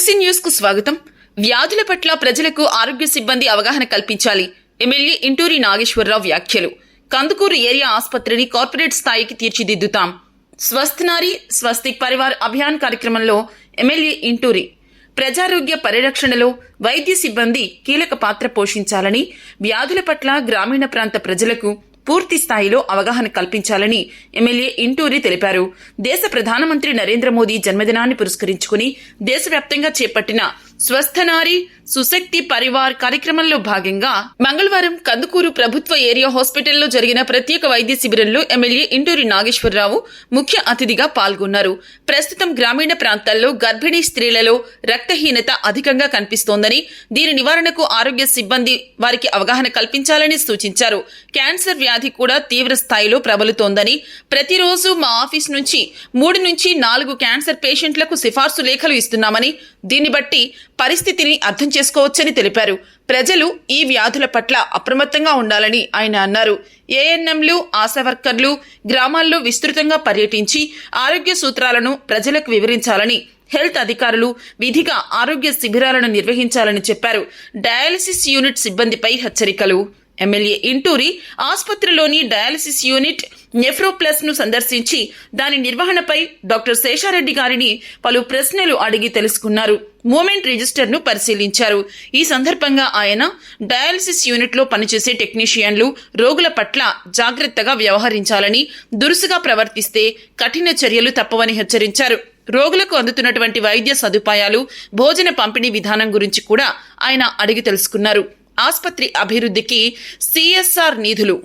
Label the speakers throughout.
Speaker 1: LC న్యూస్కు స్వాగతం. వ్యాధుల పట్ల ప్రజలకు ఆరోగ్య సిబ్బంది అవగాహన కల్పించాలి. ఎమ్మెల్యే ఇంటూరి నాగేశ్వరరావు వ్యాఖ్యలు. కందుకూరు ఏరియా ఆసుపత్రిని కార్పొరేట్ స్థాయికి తీర్చిదిద్దుతాం. స్వస్థనారి స్వస్తిక్ పరివార్ అభియాన్ కార్యక్రమంలో ఎమ్మెల్యే ఇంటూరి. ప్రజారోగ్య పరిరక్షణలో వైద్య సిబ్బంది కీలక పాత్ర పోషించాలని వ్యాధుల పట్ల గ్రామీణ ప్రాంత ప్రజలకు పూర్తి స్థాయిలో అవగాహన కల్పించాలని ఎమ్మెల్యే ఇంటూరి తెలిపారు. దేశ ప్రధానమంత్రి నరేంద్ర మోదీ జన్మదినాన్ని పురస్కరించుకుని దేశవ్యాప్తంగా చేపట్టిన స్వస్థనారి సుశక్తి పరివార్ కార్యక్రమంలో భాగంగా మంగళవారం కందుకూరు ప్రభుత్వ ఏరియా హాస్పిటల్లో జరిగిన ప్రత్యేక వైద్య శిబిరంలో ఎమ్మెల్యే ఇంటూరి నాగేశ్వరరావు ముఖ్య అతిథిగా పాల్గొన్నారు. ప్రస్తుతం గ్రామీణ ప్రాంతాల్లో గర్భిణీ స్త్రీలలో రక్తహీనత అధికంగా కనిపిస్తోందని దీని నివారణకు ఆరోగ్య సిబ్బంది వారికి అవగాహన కల్పించాలని సూచించారు. క్యాన్సర్ వ్యాధి కూడా తీవ్ర స్థాయిలో ప్రబలుతోందని ప్రతిరోజు మా ఆఫీస్ నుంచి మూడు నుంచి నాలుగు క్యాన్సర్ పేషెంట్లకు సిఫార్సు లేఖలు ఇస్తున్నామని దీన్ని బట్టి పరిస్థితిని అర్థం చేసుకోవచ్చని తెలిపారు. ప్రజలు ఈ వ్యాధుల పట్ల అప్రమత్తంగా ఉండాలని ఆయన అన్నారు. ఏఎన్ఎంలు ఆశా వర్కర్లు గ్రామాల్లో విస్తృతంగా పర్యటించి ఆరోగ్య సూత్రాలను ప్రజలకు వివరించాలని హెల్త్ అధికారులు విధిగా ఆరోగ్య శిబిరాలను నిర్వహించాలని చెప్పారు. డయాలసిస్ యూనిట్ సిబ్బందిపై హెచ్చరికలు. ఎమ్మెల్యే ఇంటూరి ఆసుపత్రిలోని డయాలసిస్ యూనిట్ నెఫ్రోప్లస్ను సందర్శించి దాని నిర్వహణపై డాక్టర్ శేషారెడ్డి గారిని పలు ప్రశ్నలు అడిగి తెలుసుకున్నారు. మూమెంట్ రిజిస్టర్ను పరిశీలించారు. ఈ సందర్భంగా ఆయన డయాలసిస్ యూనిట్లో పనిచేసే టెక్నీషియన్లు రోగుల పట్ల జాగ్రత్తగా వ్యవహరించాలని దురుసుగా ప్రవర్తిస్తే కఠిన చర్యలు తప్పవని హెచ్చరించారు. రోగులకు అందుతున్నటువంటి వైద్య సదుపాయాలు భోజన పంపిణీ విధానం గురించి కూడా ఆయన అడిగి తెలుసుకున్నారు. ఆసుపత్రి అభివృద్ధికి సిఎస్ఆర్ నిధులు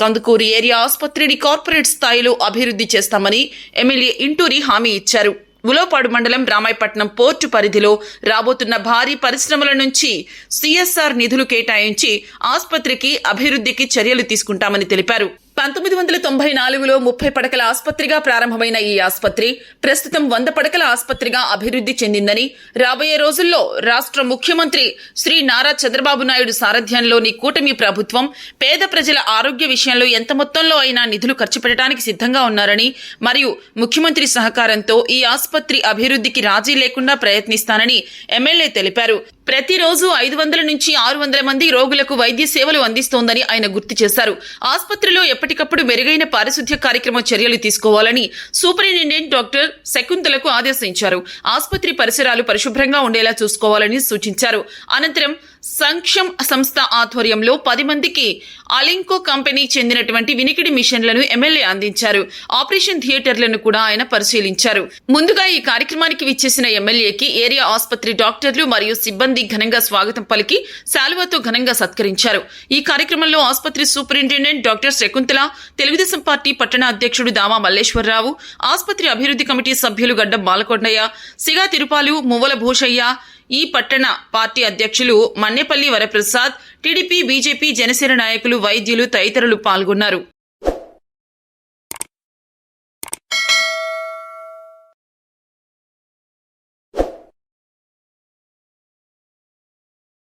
Speaker 1: కందుకూరు ఏరియా ఆసుపత్రిని కార్పొరేట్ స్థాయిలో అభివృద్ధి చేస్తామని ఎమ్మెల్యే ఇంటూరి హామీ ఇచ్చారు. ఉలోపాడు మండలం రామాయపట్నం పోర్టు పరిధిలో రాబోతున్న భారీ పరిశ్రమల నుంచి సిఎస్ఆర్ నిధులు కేటాయించి ఆసుపత్రికి అభివృద్ధికి చర్యలు తీసుకుంటామని తెలిపారు. పంతొమ్మిది వందల తొంభై నాలుగులో ముప్పై పడకల ఆసుపత్రిగా ప్రారంభమైన ఈ ఆసుపత్రి ప్రస్తుతం వంద పడకల ఆసుపత్రిగా అభివృద్ధి చెందిందని రాబోయే రోజుల్లో రాష్ట్ర ముఖ్యమంత్రి శ్రీ నారా చంద్రబాబు నాయుడు సారథ్యంలోని కూటమి ప్రభుత్వం పేద ప్రజల ఆరోగ్య విషయంలో ఎంత మొత్తంలో అయినా నిధులు ఖర్చు పెట్టడానికి సిద్ధంగా ఉన్నారని మరియు ముఖ్యమంత్రి సహకారంతో ఈ ఆసుపత్రి అభివృద్ధికి రాజీ లేకుండా ప్రయత్నిస్తానని ఎమ్మెల్యే తెలిపారు. ప్రతిరోజు ఐదు వందల నుంచి ఆరు వందల మంది రోగులకు వైద్య సేవలు అందిస్తోందని ఆయన గుర్తు చేశారు. ఆసుపత్రిలో ఎప్పటికప్పుడు మెరుగైన పారిశుద్ధ్య కార్యక్రమ చర్యలు తీసుకోవాలని సూపరింటెండెంట్ డాక్టర్ శకుంతలకు ఆదేశించారు. ఆసుపత్రి పరిసరాలు పరిశుభ్రంగా ఉండేలా చూసుకోవాలని సూచించారు. అనంతరం సంక్షమ్ సంస్థ ఆధ్వర్యంలో పది మందికి అలింకో కంపెనీ చెందినటువంటి వినికిడి మిషన్లను ఎమ్మెల్యే అందించారు. ఆపరేషన్ థియేటర్లను కూడా ఆయన పరిశీలించారు. ముందుగా ఈ కార్యక్రమానికి విచ్చేసిన ఎమ్మెల్యేకి ఏరియా ఆసుపత్రి డాక్టర్లు మరియు సిబ్బంది ఘనంగా స్వాగతం పలికి శాలువాతో ఘనంగా సత్కరించారు. ఈ కార్యక్రమంలో ఆసుపత్రి superintendent doctor Shakuntala Telugu Desam party పట్టణ అధ్యక్షుడు దామా మల్లేశ్వరరావు ఆసుపత్రి అభివృద్ధి కమిటీ సభ్యులు గడ్డం బాలకొండయ్య సిగా తిరుపాలు మువ్వల భూషయ్య ఈ పట్టణ పార్టీ అధ్యక్షులు మన్నెపల్లి వరప్రసాద్ టీడీపీ బీజేపీ జనసేన నాయకులు వైద్యులు తదితరులు పాల్గొన్నారు.